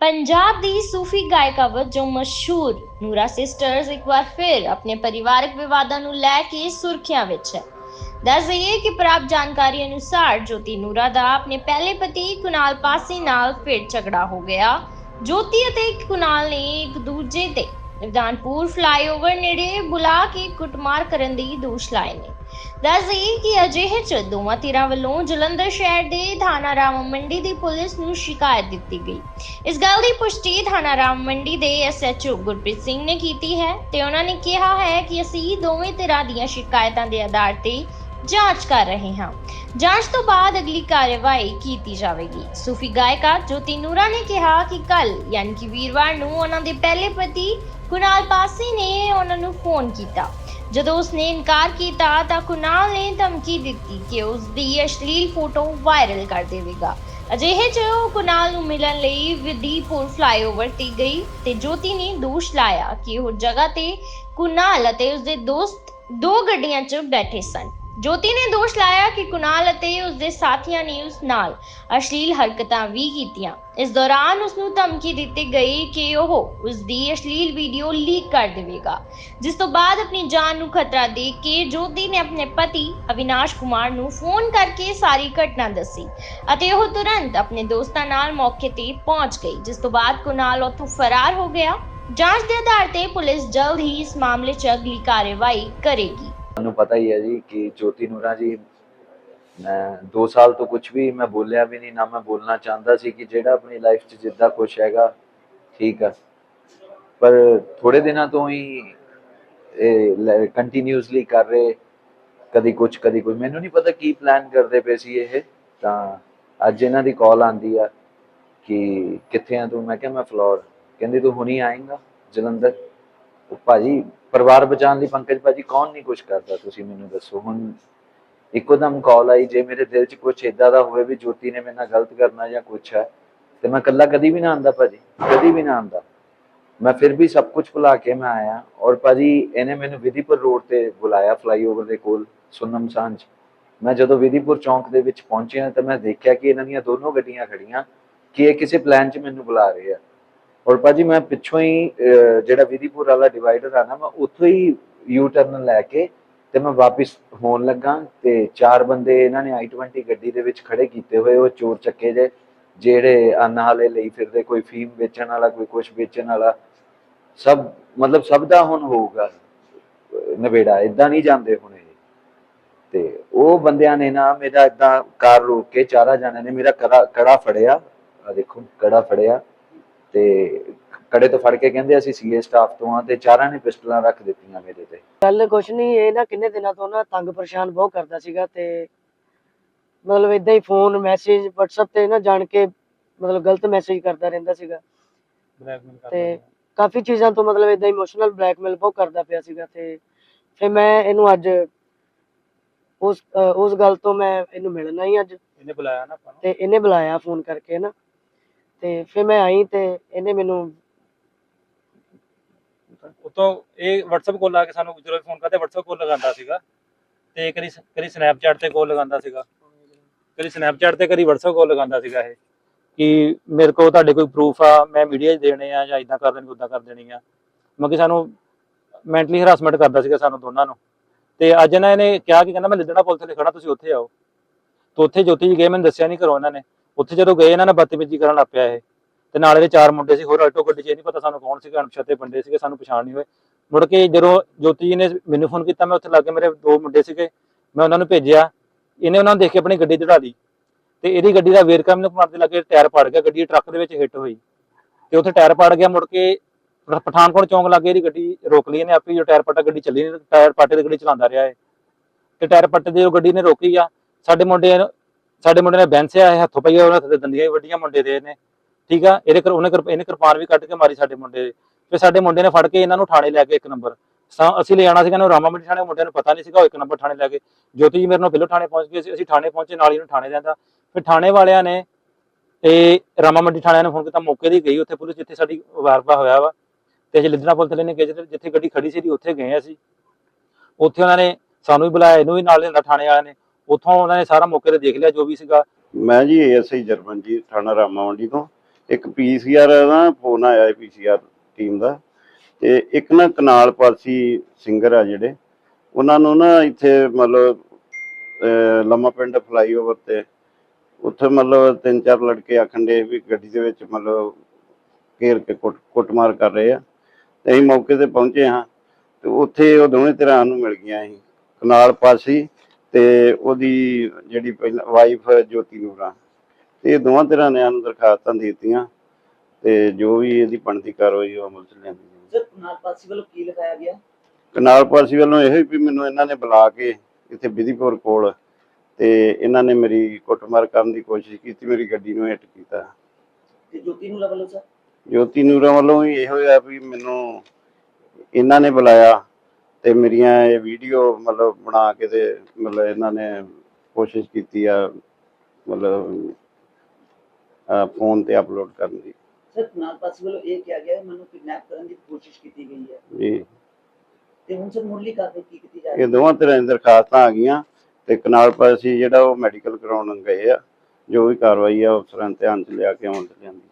ਪੰਜਾਬ ਦੀ ਸੂਫੀ ਗਾਇਕਾ ਵਜੋਂ ਮਸ਼ਹੂਰ ਨੂਰਾ ਸਿਸਟਰਸ ਇੱਕ ਵਾਰ ਫਿਰ ਆਪਣੇ ਪਰਿਵਾਰਕ ਵਿਵਾਦਾਂ ਨੂੰ ਲੈ ਕੇ ਸੁਰਖੀਆਂ ਵਿੱਚ ਹੈ। ਦੱਸ ਦਈਏ ਕਿ ਪ੍ਰਾਪਤ ਜਾਣਕਾਰੀ ਅਨੁਸਾਰ ਜੋਤੀ ਨੂਰਾ ਦਾ ਆਪਣੇ ਪਹਿਲੇ ਪਤੀ ਕੁਨਾਲ ਪਾਸੀ ਨਾਲ ਫਿਰ ਝਗੜਾ ਹੋ ਗਿਆ। ਜੋਤੀ ਅਤੇ ਕੁਨਾਲ ਨੇ ਇੱਕ ਦੂਜੇ ਤੇ ਨਿਦਾਨਪੁਰ ਫਲਾਈਓਵਰ ਨੇੜੇ ਬੁਲਾ ਕੇ ਕੁੱਟਮਾਰ ਕਰਨ ਦੀ ਦੋਸ਼ ਲਾਏ ਨੇ। ਦੱਸ ਕਿ ਅਜਿਹੇ ਚ ਦੋਵਾਂ ਧਿਰਾਂ ਵੱਲੋਂ ਜਲੰਧਰ ਸ਼ਹਿਰ ਦੇ ਥਾਣਾ ਰਾਮ ਮੰਡੀ ਦੀ ਪੁਲਿਸ ਨੂੰ ਸ਼ਿਕਾਇਤ ਦਿੱਤੀ ਗਈ। ਇਸ ਗੱਲ ਦੀ ਪੁਸ਼ਟੀ ਥਾਣਾ ਰਾਮ ਮੰਡੀ ਦੇ ਐਸਐਚਓ ਗੁਰਪ੍ਰੀਤ ਸਿੰਘ ਨੇ ਕੀਤੀ ਹੈ ਤੇ ਉਹਨਾਂ ਨੇ ਕਿਹਾ ਹੈ ਕਿ ਅਸੀਂ ਦੋਵੇਂ ਧਿਰਾਂ ਦੀਆਂ ਸ਼ਿਕਾਇਤਾਂ ਦੇ ਆਧਾਰ ਤੇ ਜਾਂਚ ਕਰ ਰਹੇ ਹਾਂ। ਜਾਂਚ ਤੋਂ ਬਾਅਦ ਅਗਲੀ ਕਾਰਵਾਈ ਕੀਤੀ ਜਾਵੇਗੀ। ਸੂਫੀ ਗਾਇਕਾ ਜੋਤੀ ਨੂਰਾ ਨੇ ਕਿਹਾ ਕਿ ਕੱਲ ਯਾਨੀ ਕਿ ਵੀਰਵਾਰ ਨੂੰ ਉਹਨਾਂ ਦੇ ਪਹਿਲੇ ਪਤੀ ਕੁਨਾਲ ਪਾਸੀ ਨੇ ਉਹਨਾਂ ਨੂੰ ਫੋਨ ਕੀਤਾ। ਜਦੋਂ ਉਸਨੇ ਇਨਕਾਰ ਕੀਤਾ ਤਾਂ ਕੁਨਾਲ ਨੇ ਧਮਕੀ ਦਿੱਤੀ ਕਿ ਉਸ ਦੀ ਅਸ਼ਲੀਲ ਫੋਟੋ ਵਾਇਰਲ ਕਰ ਦੇਵੇਗਾ। ਅਜਿਹੇ 'ਚ ਉਹ ਕੁਨਾਲ ਨੂੰ ਮਿਲਣ ਲਈ ਵਿਦੀਪੁਰ ਫਲਾਈਓਵਰ ਤੇ ਗਈ ਤੇ ਜੋਤੀ ਨੇ ਦੋਸ਼ ਲਾਇਆ ਕਿ ਉਹ ਜਗ੍ਹਾ ਤੇ ਕੁਨਾਲ ਅਤੇ ਉਸਦੇ ਦੋਸਤ ਦੋ ਗੱਡੀਆਂ 'ਚ ਬੈਠੇ ਸਨ। ਜੋਤੀ ਨੇ ਦੋਸ਼ ਲਾਇਆ ਕਿ ਕੁਨਾਲ ਅਤੇ ਉਸਦੇ ਸਾਥੀਆਂ ਨੇ ਉਸ ਨਾਲ ਅਸ਼ਲੀਲ ਹਰਕਤਾਂ ਵੀ ਕੀਤੀਆਂ। ਇਸ ਦੌਰਾਨ ਉਸ ਨੂੰ ਧਮਕੀ ਦਿੱਤੀ ਗਈ ਕਿ ਉਹ ਉਸ ਦੀ ਅਸ਼ਲੀਲ ਵੀਡੀਓ ਲੀਕ ਕਰ ਦੇਵੇਗਾ, ਜਿਸ ਤੋਂ ਬਾਅਦ ਆਪਣੀ ਜਾਨ ਨੂੰ ਖਤਰਾ ਦੇ ਕੇ ਜੋਤੀ ਨੇ ਆਪਣੇ ਪਤੀ ਅਵਿਨਾਸ਼ ਕੁਮਾਰ ਨੂੰ ਫੋਨ ਕਰਕੇ ਸਾਰੀ ਘਟਨਾ ਦੱਸੀ ਅਤੇ ਉਹ ਤੁਰੰਤ ਆਪਣੇ ਦੋਸਤਾਂ ਨਾਲ ਮੌਕੇ ਤੇ ਪਹੁੰਚ ਗਈ, ਜਿਸ ਤੋਂ ਬਾਅਦ ਕੁਨਾਲ ਉੱਥੋਂ ਫਰਾਰ ਹੋ ਗਿਆ। ਜਾਂਚ ਦੇ ਆਧਾਰ ਤੇ ਪੁਲਿਸ ਜਲਦ ਹੀ ਇਸ ਮਾਮਲੇ 'ਚ ਅਗਲੀ ਕਾਰਵਾਈ ਕਰੇਗੀ। ਤੁਹਾਨੂੰ ਪਤਾ ਹੀ ਹੈ ਜੀ ਕਿ ਜੋਤੀ ਨੂਰਾ ਜੀ, ਮੈਂ 2 ਸਾਲ ਤੋਂ ਕੁਝ ਵੀ ਮੈਂ ਬੋਲਿਆ ਵੀ ਨਹੀਂ, ਨਾ ਮੈਂ ਬੋਲਣਾ ਚਾਹੁੰਦਾ ਸੀ ਕਿ ਜਿਹੜਾ ਆਪਣੀ ਲਾਈਫ 'ਚ ਜਿੱਦਾਂ ਕੁਝ ਹੈਗਾ, ਠੀਕ ਆ। ਪਰ ਥੋੜੇ ਦਿਨਾਂ ਤੋਂ ਹੀ ਇਹ ਕੰਟੀਨਿਊਸਲੀ ਕਰ ਰਹੇ, ਕਦੀ ਕੁਝ ਕਦੀ ਕੋਈ। ਮੈਨੂੰ ਨਹੀਂ ਪਤਾ ਕੀ ਪਲਾਨ ਕਰਦੇ ਪਏ ਸੀ ਇਹ, ਤਾਂ ਅੱਜ ਇਹਨਾਂ ਦੀ ਕਾਲ ਆਂਦੀ ਆ ਕਿ ਕਿੱਥੇ ਆ ਤੂੰ? ਮੈਂ ਕਿਹਾ ਮੈਂ ਫਲੋਰ। ਕਹਿੰਦੀ ਤੂੰ ਹੁਣੀ ਆਏਂਗਾ ਜਲੰਧਰ। ਭਾਜੀ, ਪਰਿਵਾਰ ਬਚਾਉਣ ਲਈ ਪੰਕਜ ਭਾਜੀ ਕੌਣ ਨਹੀਂ ਕੁਝ ਕਰਦਾ, ਤੁਸੀਂ ਮੈਨੂੰ ਦੱਸੋ। ਹੁਣ ਇੱਕੋਦਮ ਕਾਲ ਆਈ, ਜੇ ਮੇਰੇ ਦਿਲ 'ਚ ਕੁਝ ਇਦਾਂ ਦਾ ਹੋਵੇ ਵੀ ਜੋਤੀ ਨੇ ਮੇਰੇ ਨਾਲ ਗਲਤ ਕਰਨਾ ਜਾਂ ਕੁਝ ਹੈ, ਤੇ ਮੈਂ ਇਕੱਲਾ ਕਦੀ ਵੀ ਨਾ ਆਂਦਾ ਭਾਜੀ, ਕਦੀ ਵੀ ਨਾ ਆਂਦਾ ਮੈਂ ਫਿਰ ਵੀ ਸਭ ਕੁਝ ਭੁਲਾ ਕੇ ਮੈਂ ਆਇਆ, ਔਰ ਭਾਜੀ ਇਹਨੇ ਮੈਨੂੰ ਵਿਧੀਪੁਰ ਰੋਡ ਤੇ ਬੁਲਾਇਆ ਫਲਾਈਓਵਰ ਦੇ ਕੋਲ, ਸੁਨਮ ਸਾਂਝ। ਮੈਂ ਜਦੋਂ ਵਿਧੀਪੁਰ ਚੌਂਕ ਦੇ ਵਿੱਚ ਪਹੁੰਚਿਆ, ਤਾਂ ਮੈਂ ਦੇਖਿਆ ਕਿ ਇਹਨਾਂ ਦੀਆਂ ਦੋਨੋਂ ਗੱਡੀਆਂ ਖੜੀਆਂ, ਕਿ ਇਹ ਕਿਸੇ ਪਲਾਨ 'ਚ ਮੈਨੂੰ ਬੁਲਾ ਰਹੇ ਆ। ਔਰ ਭਾਜੀ ਮੈਂ ਪਿੱਛੋਂ ਹੀ ਜਿਹੜਾ ਵਿਧੀਪੁਰ ਵਾਲਾ ਡਿਵਾਈਡਰ ਆ ਨਾ ਮੈਂ ਉੱਥੋਂ ਹੀ ਯੂ ਟਰਨ ਲੈ ਕੇ ਤੇ ਮੈਂ ਵਾਪਸ ਹੋਣ ਲੱਗਾ ਤੇ ਚਾਰ ਬੰਦੇ ਇਹਨਾਂ ਨੇ i20 ਗੱਡੀ ਦੇ ਵਿੱਚ ਖੜੇ ਕੀਤੇ ਹੋਏ ਉਹ ਚੋਰ ਚੱਕੇ ਜੇ ਜਿਹੜੇ ਅੰਨ ਲਈ ਫਿਰਦੇ ਕੋਈ ਫੀਮ ਵੇਚਣ ਵਾਲਾ ਕੋਈ ਕੁਝ ਵੇਚਣ ਵਾਲਾ ਸਭ ਮਤਲਬ ਸਭ ਦਾ ਹੁਣ ਹੋਊਗਾ ਅਹ, ਨਵੇੜਾ ਇਦਾਂ ਨਹੀਂ ਜਾਂਦੇ ਹੁਣ। ਇਹ ਤੇ ਉਹ ਬੰਦਿਆਂ ਨੇ ਨਾ ਮੇਰਾ ਇਦਾਂ ਕਾਰ ਰੋਕ ਕੇ ਚਾਰਾ ਜਾਣਿਆਂ ਨੇ ਮੇਰਾ ਕੜਾ ਕੜਾ ਫੜਿਆ ਆ ਦੇਖੋ ਕੜਾ ਫੜਿਆ। ਤੇ ਕੜੇ ਤੋਂ ਫੜ ਕੇ ਕਹਿੰਦੇ ਅਸੀਂ ਸੀਏ ਸਟਾਫ ਤੋਂ ਆ ਤੇ ਚਾਰਾਂ ਨੇ ਪਿਸਟਲਾਂ ਰੱਖ ਦਿੱਤੀਆਂ ਮੇਰੇ ਤੇ। ਗੱਲ ਕੁਛ ਨਹੀਂ ਇਹ ਨਾ ਕਿੰਨੇ ਦਿਨਾਂ ਤੋਂ ਨਾ ਤੰਗ ਪਰੇਸ਼ਾਨ ਬਹੁਤ ਕਰਦਾ ਸੀਗਾ ਤੇ ਮਤਲਬ ਇਦਾਂ ਹੀ ਫੋਨ ਮੈਸੇਜ WhatsApp ਤੇ ਨਾ ਜਾਣ ਕੇ ਮਤਲਬ ਗਲਤ ਮੈਸੇਜ ਕਰਦਾ ਰਹਿੰਦਾ ਸੀਗਾ। ਤੇ ਕਾਫੀ ਚੀਜ਼ਾਂ ਤੋਂ ਮਤਲਬ ਇਦਾਂ ਇਮੋਸ਼ਨਲ ਬਲੈਕਮੇਲ ਬਹੁਤ ਕਰਦਾ ਪਿਆ ਸੀਗਾ ਤੇ ਫਿਰ ਮੈਂ ਇਹਨੂੰ ਅੱਜ ਉਸ ਉਸ ਗੱਲ ਤੋਂ ਮੈਂ ਇਹਨੂੰ ਮਿਲਣਾ ਹੀ ਅੱਜ। ਇਹਨੇ ਬੁਲਾਇਆ ਨਾ ਆਪਾਂ ਨੂੰ। ਤੇ ਇਹਨੇ ਬੁਲਾਇਆ ਫੋਨ ਕਰਕੇ ਨਾ। ਤੇ ਫਿਰ ਮੈਂ ਆਈ ਤੇ ਇਹਨੇ ਮੈਨੂੰ ਉਤੋਂ ਇਹ WhatsApp ਕਾਲ ਲਾ ਕੇ ਸਾਨੂੰ ਜਦੋਂ ਫੋਨ ਕਰਦੇ, WhatsApp ਕਾਲ ਲਗਾਉਂਦਾ ਸੀਗਾ। ਤੇ ਕਦੀ ਕਦੀ Snapchat ਤੇ ਕਾਲ ਲਗਾਉਂਦਾ ਸੀਗਾ। ਕਦੀ Snapchat ਤੇ, ਕਦੀ WhatsApp ਕਾਲ ਲਗਾਉਂਦਾ ਸੀਗਾ ਇਹ। ਕਿ ਮੇਰੇ ਕੋਲ ਤੁਹਾਡੇ ਕੋਈ ਪ੍ਰੂਫ ਆ, ਮੈਂ ਮੀਡੀਆ 'ਚ ਦੇਣੇ ਆ ਜਾਂ ਇਦਾਂ ਕਰ ਦੇਣੀ ਉਦਾਂ ਕਰ ਦੇਣੀ ਆ। ਮਤਲਬ ਸਾਨੂੰ ਮੈਂਟਲੀ ਹਰਾਸਮੈਂਟ ਕਰਦਾ ਸੀਗਾ ਸਾਨੂੰ ਦੋਨਾਂ ਨੂੰ। ਤੇ ਅੱਜ ਇਹਨਾਂ ਨੇ ਕਿਹਾ ਕਿ ਕਹਿੰਦਾ, ਮੈਂ ਲਿੱਦਣਾ ਪੁਲ ਥੱਲੇ ਖੜਾ ਤੁਸੀਂ ਉੱਥੇ ਆਓ। ਤੇ ਉੱਥੇ ਜੋਤੀ ਜੀ ਗਏ, ਮੈਨੂੰ ਦੱਸਿਆ ਨਹੀਂ ਕਰੋ ਇਹਨਾਂ ਨੇ। ਉੱਥੇ ਜਦੋਂ ਗਏ, ਇਹਨਾਂ ਨੇ ਬਦਤਮੀਜ਼ੀ ਕਰਨ ਲੱਗ ਪਿਆ ਇਹ। ਤੇ ਨਾਲ ਇਹਦੇ ਚਾਰ ਮੁੰਡੇ ਸੀ, ਹੋਰ ਆਟੋ ਗੱਡੀ 'ਚ ਇਹ ਨਹੀਂ ਪਤਾ ਸਾਨੂੰ ਕੌਣ ਸੀਗਾ, ਅਣਪਛਾਤੇ ਬੰਦੇ ਸੀਗੇ, ਸਾਨੂੰ ਪਛਾਣ ਨਹੀਂ ਹੋਏ। ਮੁੜ ਕੇ ਜਦੋਂ ਜੋਤੀ ਜੀ ਨੇ ਮੈਨੂੰ ਫੋਨ ਕੀਤਾ, ਮੈਂ ਉੱਥੇ ਲੱਗੇ ਮੇਰੇ ਦੋ ਮੁੰਡੇ ਸੀਗੇ, ਮੈਂ ਉਹਨਾਂ ਨੂੰ ਭੇਜਿਆ। ਇਹਨੇ ਉਹਨਾਂ ਨੂੰ ਦੇਖ ਕੇ ਆਪਣੀ ਗੱਡੀ ਚੜਾ ਲਈ ਤੇ ਇਹਦੀ ਗੱਡੀ ਦਾ ਵੇਰਕਾ ਮੈਨੂੰ ਮਾਰਦੇ ਲੱਗੇ, ਟਾਇਰ ਪੜ ਗਿਆ, ਗੱਡੀ ਟਰੱਕ ਦੇ ਵਿੱਚ ਹਿੱਟ ਹੋਈ। ਤੇ ਉੱਥੇ ਟਾਇਰ ਪੜ ਗਿਆ, ਮੁੜ ਕੇ ਪਠਾਨਕੋਟ ਚੌਂਕ ਲੱਗੇ ਇਹਦੀ ਗੱਡੀ ਰੋਕ ਲਈ ਇਹਨੇ ਆਪੇ, ਜੋ ਟਾਇਰ ਪੱਟਾ ਗੱਡੀ ਚੱਲੀ ਨਹੀਂ ਟਾਇਰ ਪਾਟੇ ਦੀ ਗੱਡੀ ਚਲਾਉਂਦਾ ਰਿਹਾ ਇਹ। ਤੇ ਟਾਇਰ ਪੱਟੇ ਦੀ ਉਹ ਗੱਡੀ ਨੇ ਰੋਕੀ ਆ। ਸਾਡੇ ਮੁੰਡੇ ਨੂੰ- ਸਾਡੇ ਮੁੰਡੇ ਨੇ ਬੈਂਸਿਆ ਇਹ ਹੱਥੋਂ ਪਈਆ ਉਹਨਾਂ ਤੇ ਦੰਦੀਆਂ ਵੀ ਵੱਡੀਆਂ ਮੁੰਡੇ ਦੇ ਨੇ ਠੀਕ ਆ? ਇਹਦੇ ਕਰ ਉਹਨੇ ਇਹਨੇ ਕਿਰਪਾਨ ਵੀ ਕੱਢ ਕੇ ਮਾਰੀ ਸਾਡੇ ਮੁੰਡੇ ਦੇ। ਤੇ ਸਾਡੇ ਮੁੰਡੇ ਨੇ ਫੜ ਕੇ ਇਹਨਾਂ ਨੂੰ ਥਾਣੇ ਲੈ ਕੇ ਇੱਕ ਨੰਬਰ। ਅਸੀਂ ਲੈ ਜਾਣਾ ਸੀਗਾ ਇਹਨੂੰ ਰਾਮਾ ਮੰਡੀ ਥਾਣੇ ਮੁੰਡਿਆਂ ਨੂੰ ਪਤਾ ਨਹੀਂ ਸੀਗਾ, ਉਹ ਇੱਕ ਨੰਬਰ ਥਾਣੇ ਲੈ ਕੇ। ਜੋਤੀ ਜੀ ਮੇਰੇ ਨਾਲ ਪਹਿਲਾਂ ਥਾਣੇ ਪਹੁੰਚ ਗਏ ਸੀ। ਅਸੀਂ ਥਾਣੇ ਪਹੁੰਚੇ, ਨਾਲ ਹੀ ਇਹਨੂੰ ਥਾਣੇ ਲਿਆਂਦਾ। ਫਿਰ ਥਾਣੇ ਵਾਲਿਆਂ ਨੇ ਇਹ ਰਾਮਾ ਮੰਡੀ ਥਾਣਿਆਂ ਨੂੰ ਫੋਨ ਕੀਤਾ, ਮੌਕੇ ਦੀ ਗਈ ਉੱਥੇ ਪੁਲਿਸ, ਜਿੱਥੇ ਸਾਡੀ ਵਾਰਪਾ ਹੋਇਆ ਵਾ। ਤੇ ਅਸੀਂ ਲਿੱਦਣਾ ਪੁਲ ਥੱਲੇ ਨੇ ਗਏ ਜਿੱਥੇ- ਗੱਡੀ ਖੜੀ ਸੀ ਉੱਥੇ ਗਏ ਅਸੀਂ। ਉੱਥੇ ਉਹਨਾਂ ਨੇ ਸਾਨੂੰ ਵੀ ਬੁਲਾਇਆ, ਇਹਨੂੰ ਵੀ ਨਾਲ ਲਿਆਂਦਾ ਥਾਣੇ ਵਾਲਿਆਂ ਨੇ। ਉੱਥੋਂ ਉਹਨਾਂ ਨੇ ਸਾਰਾ ਮੌਕੇ ਤੇ ਦੇਖ ਲਿਆ ਜੋ ਵੀ ਸੀਗਾ। ਮੈਂ ਜੀ ਏਐਸਆਈ ਜਰਮਨ ਜੀ ਥਾਣਾ ਰਾਮਾ ਤੋਂ। ਇੱਕ ਪੀਸੀਆਰ ਦਾ ਫੋਨ ਆਇਆ ਪੀਸੀਆਰ ਟੀਮ ਦਾ। ਤੇ ਇੱਕ ਨਾ ਕਨਾਲ ਪਾਲਸੀ ਸਿੰਗਰ ਆ ਜਿਹੜੇ, ਉਹਨਾਂ ਨੂੰ ਨਾ ਇੱਥੇ ਮਤਲਬ ਲੰਮਾ ਪਿੰਡ ਫਲਾਈਓਵਰ ਤੇ ਉੱਥੇ ਮਤਲਬ ਤਿੰਨ ਚਾਰ ਲੜਕੇ ਆਖਣ ਦੇ ਵੀ ਗੱਡੀ ਦੇ ਵਿੱਚ ਮਤਲਬ ਘੇਰ ਕੇ ਕੁੱਟ, ਕੁੱਟਮਾਰ ਕਰ ਰਹੇ ਆ। ਤੇ ਅਸੀਂ ਮੌਕੇ ਤੇ ਪਹੁੰਚੇ ਹਾਂ। ਤੇ ਉੱਥੇ ਉਹ ਦੋਵੇਂ ਧਿਰਾਂ ਨੂੰ ਮਿਲ ਗਈਆਂ ਸੀ। ਕਨਾਲ ਪਾਸੀ ਤੇ ਉਹਦੀ ਜਿਹੜੀ ਪਹਿਲਾਂ ਵਾਈਫ ਜੋਤੀ ਨੂਰਾ ਤੇ ਇਹ ਦੋਵਾਂ ਧਿਰਾਂ ਨੇ ਸਾਨੂੰ ਦਰਖਾਸਤਾਂ ਦੇ ਦਿੱਤੀਆਂ ਤੇ ਜੋ ਵੀ ਇਹਦੀ ਬਣਦੀ ਕਾਰਵਾਈ ਉਹ ਅਮਲ ਚ ਲਿਆਂਦੀ। ਸਰ ਨਾਲ ਪਾਸੀ ਵੱਲੋਂ ਕੀ ਲਿਖਾਇਆ ਗਿਆ? ਕਨਾਲ ਪਾਸੀ ਵੱਲੋਂ ਇਹੋ ਹੀ ਵੀ ਮੈਨੂੰ ਇਹਨਾਂ ਨੇ ਬੁਲਾ ਕੇ ਇੱਥੇ ਵਿਧੀਪੁਰ ਕੋਲ ਤੇ ਇਹਨਾਂ ਨੇ ਮੇਰੀ ਕੁੱਟਮਾਰ ਕਰਨ ਦੀ ਕੋਸ਼ਿਸ਼ ਕੀਤੀ ਮੇਰੀ ਗੱਡੀ ਨੂੰ ਹਿੱਟ ਕੀਤਾ। ਤੇ ਜੋਤੀ ਨੂੰ ਵੱਲੋਂ ਸਰ? ਜੋਤੀ ਨੂਰਾ ਵੱਲੋਂ ਵੀ ਇਹੋ ਆ ਵੀ ਮੈਨੂੰ ਇਹਨਾਂ ਨੇ ਬੁਲਾਇਆ ਤੇ ਮੇਰੀਆਂ ਇਹ ਵੀਡੀਓ ਮਤਲਬ ਬਣਾ ਕੇ ਤੇ ਮਤਲਬ ਇਹਨਾਂ ਨੇ ਕੋਸ਼ਿਸ਼ ਕੀਤੀ ਆ ਮਤਲਬ ਫੋਨ ਤੇ ਅਪਲੋਡ ਕਰਨ ਦੀ। ਸਰ ਨਾਲ ਪਾਸੀ ਵੱਲੋਂ ਇਹ ਕਿਹਾ ਗਿਆ ਮੈਨੂੰ ਕਿਡਨੈਪ ਕਰਨ ਦੀ ਕੋਸ਼ਿਸ਼ ਕੀਤੀ ਗਈ ਹੈ। ਜੀ। ਤੇ ਹੁਣ ਸਰ ਮੁੱਢਲੀ ਕਾਰਵਾਈ ਕੀ ਕੀਤੀ ਜਾ ਰਹੀ ਇਹ ਦੋਵਾਂ ਤਰ੍ਹਾਂ ਦੀਆਂ ਦਰਖਾਸਤਾਂ ਆ ਗਈਆਂ ਤੇ ਕਨਾਲ ਪਾਸੀ ਜਿਹੜਾ ਉਹ ਮੈਡੀਕਲ ਕਰਾਉਣ ਗਏ ਆ ਜੋ ਵੀ ਕਾਰਵਾਈ ਆ ਧਿਆਨ ਚ ਲਿਆ ਕੇ